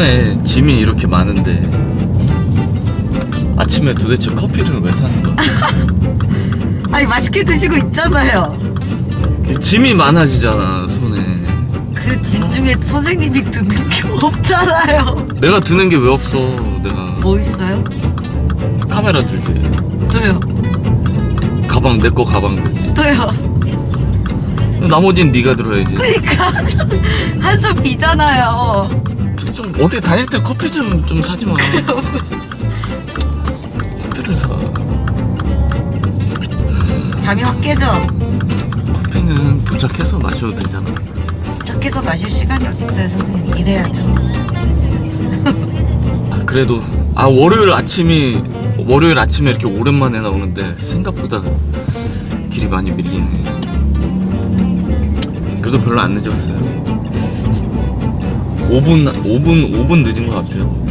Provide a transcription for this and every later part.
손에 짐이 이렇게 많은데 아침에 도대체 커피를 왜 사는 거야? 아니 맛있게 드시고 있잖아요. 짐이 많아지잖아 손에 그 짐 중에 선생님이 듣는 게 없잖아요. 내가 드는 게 왜 없어 내가 뭐 있어요? 카메라 들지 또요. 가방 내 거 가방 들지 또요. 나머지는 네가 들어야지 그러니까 한숨 비잖아요. 좀, 좀 어디 다닐 때 커피 좀, 좀 사지 마 커피를 사 잠이 확 깨져. 커피는 도착해서 마셔도 되잖아 밖에서 마실 시간이 어딨어요, 선생님. 일해야죠. 아, 그래도 아 월요일 아침이 월요일 아침에 이렇게 오랜만에 나오는데 생각보다 길이 많이 밀리네 그래도 별로 안 늦었어요 5분 5분 5분 늦은 것 같아요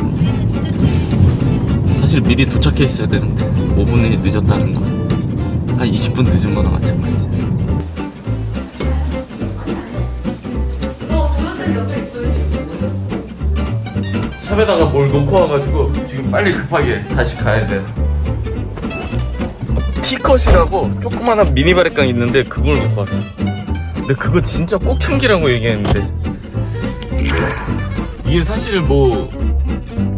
사실 미리 도착해 있어야 되는데 5분이 늦었다는 건한 20분 늦은 거나 있어요, 샵에다가 뭘 놓고 와가지고 지금 빨리 급하게 다시 가야 돼요. 티컷이라고 조그마한 미니 바렛강 있는데 그걸 놓고 왔어. 근데 그거 진짜 꼭 챙기라고 얘기했는데 이게 사실 뭐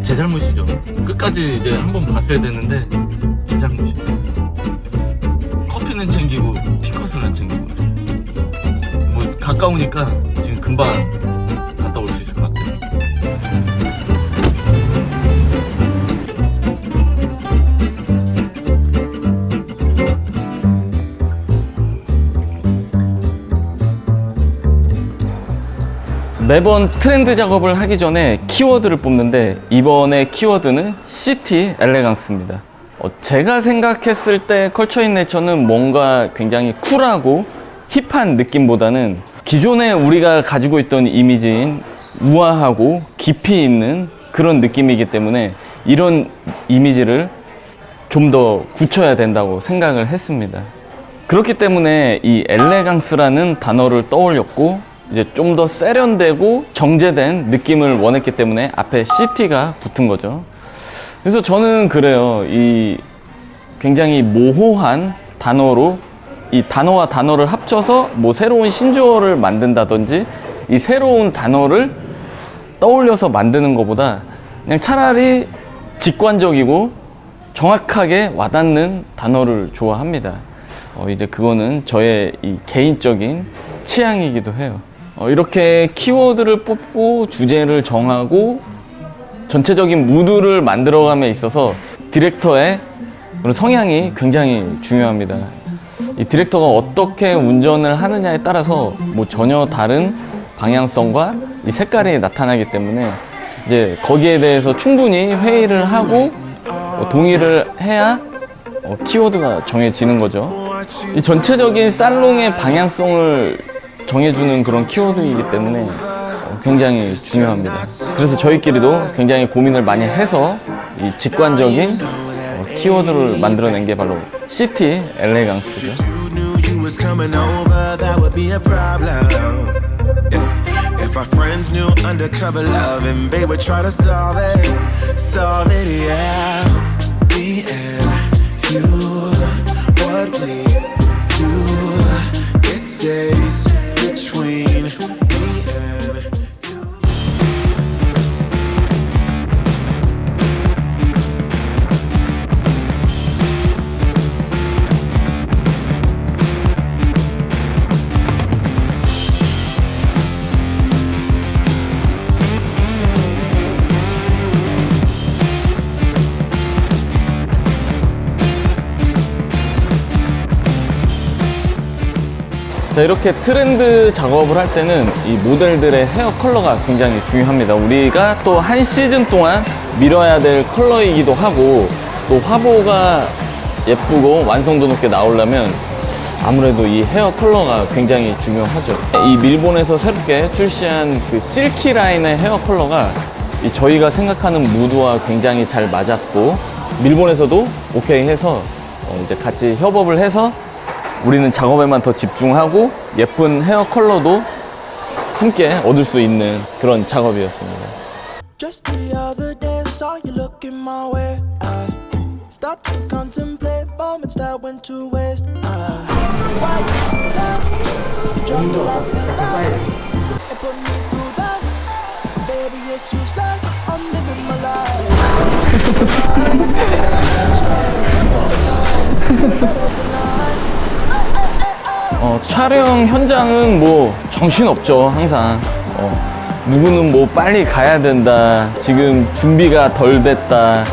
제 잘못이죠. 끝까지 이제 한번 봤어야 되는데 제 잘못이에요. 커피는 챙기고 티컷을 안 챙기고 뭐 가까우니까 지금 금방 매번 트렌드 작업을 하기 전에 키워드를 뽑는데 이번에 키워드는 시티 엘레강스입니다. 어, 제가 생각했을 때 컬처 인 네처는 뭔가 굉장히 쿨하고 힙한 느낌보다는 기존에 우리가 가지고 있던 이미지인 우아하고 깊이 있는 그런 느낌이기 때문에 이런 이미지를 좀 더 굳혀야 된다고 생각을 했습니다. 그렇기 때문에 이 엘레강스라는 단어를 떠올렸고 이제 좀 더 세련되고 정제된 느낌을 원했기 때문에 앞에 시티가 붙은 거죠. 그래서 저는 그래요. 이 굉장히 모호한 단어로 이 단어와 단어를 합쳐서 뭐 새로운 신조어를 만든다든지 이 새로운 단어를 떠올려서 만드는 것보다 그냥 차라리 직관적이고 정확하게 와닿는 단어를 좋아합니다. 어, 이제 그거는 저의 이 개인적인 취향이기도 해요. 어, 이렇게 키워드를 뽑고 주제를 정하고 전체적인 무드를 만들어감에 있어서 디렉터의 그런 성향이 굉장히 중요합니다. 이 디렉터가 어떻게 운전을 하느냐에 따라서 뭐 전혀 다른 방향성과 이 색깔이 나타나기 때문에 이제 거기에 대해서 충분히 회의를 하고 어, 동의를 해야 어, 키워드가 정해지는 거죠. 이 전체적인 살롱의 방향성을 정해주는 그런 키워드이기 때문에 어, 굉장히 중요합니다. 그래서 저희끼리도 굉장히 고민을 많이 해서 이 직관적인 어, 키워드를 만들어낸 게 바로 시티 엘레강스죠. 자 이렇게 트렌드 작업을 할 때는 이 모델들의 헤어 컬러가 굉장히 중요합니다. 우리가 또 한 시즌 동안 밀어야 될 컬러이기도 하고 또 화보가 예쁘고 완성도 높게 나오려면 아무래도 이 헤어 컬러가 굉장히 중요하죠. 이 밀본에서 새롭게 출시한 그 실키 라인의 헤어 컬러가 이 저희가 생각하는 무드와 굉장히 잘 맞았고 밀본에서도 오케이 해서 어, 이제 같이 협업을 해서 우리는 작업에만 더 집중하고 예쁜 헤어 컬러도 함께 얻을 수 있는 그런 작업이었습니다. Just the other day, saw you looking my way. I start to contemplate moments that went to waste. I, why you do that? You me off in love and put me through that. Baby, it's useless. I'm living my life. 어, 촬영 현장은 뭐 정신없죠, 항상. 어, 누구는 뭐 빨리 가야 된다. 지금 준비가 덜 됐다.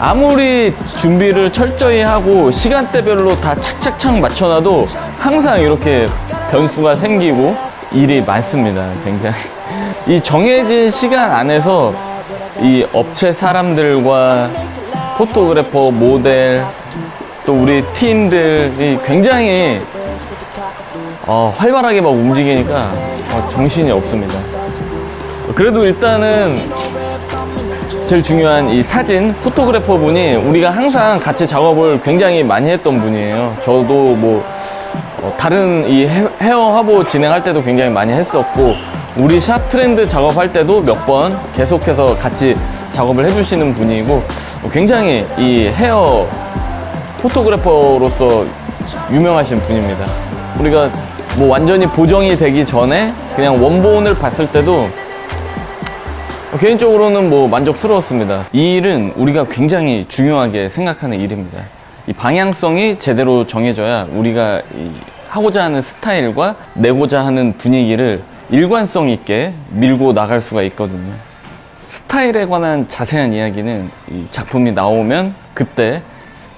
아무리 준비를 철저히 하고 시간대별로 다 착착착 맞춰놔도 항상 이렇게 변수가 생기고 일이 많습니다, 굉장히. 이 정해진 시간 안에서 이 업체 사람들과 포토그래퍼, 모델, 또 우리 팀들이 굉장히 어, 활발하게 막 움직이니까 어, 정신이 없습니다. 그래도 일단은 제일 중요한 이 사진 포토그래퍼 분이 우리가 항상 같이 작업을 굉장히 많이 했던 분이에요. 저도 뭐 어, 다른 이 헤- 헤어 화보 진행할 때도 굉장히 많이 했었고 우리 샵 트렌드 작업할 때도 몇 번 계속해서 같이 작업을 해주시는 분이고 어, 굉장히 이 헤어 포토그래퍼로서 유명하신 분입니다. 우리가 뭐 완전히 보정이 되기 전에 그냥 원본을 봤을 때도 개인적으로는 뭐 만족스러웠습니다. 이 일은 우리가 굉장히 중요하게 생각하는 일입니다. 이 방향성이 제대로 정해져야 우리가 이 하고자 하는 스타일과 내고자 하는 분위기를 일관성 있게 밀고 나갈 수가 있거든요. 스타일에 관한 자세한 이야기는 이 작품이 나오면 그때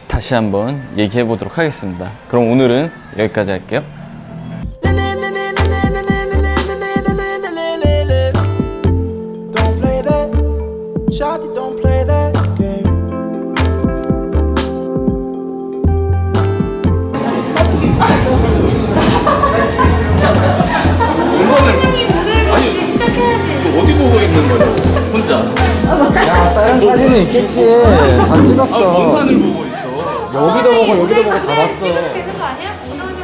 다시 한번 얘기해 보도록 하겠습니다. 그럼 오늘은 여기까지 할게요. 있겠지. 다 찍었어. 보고 있어? 여기도 보고 여기도 보고 다 봤어.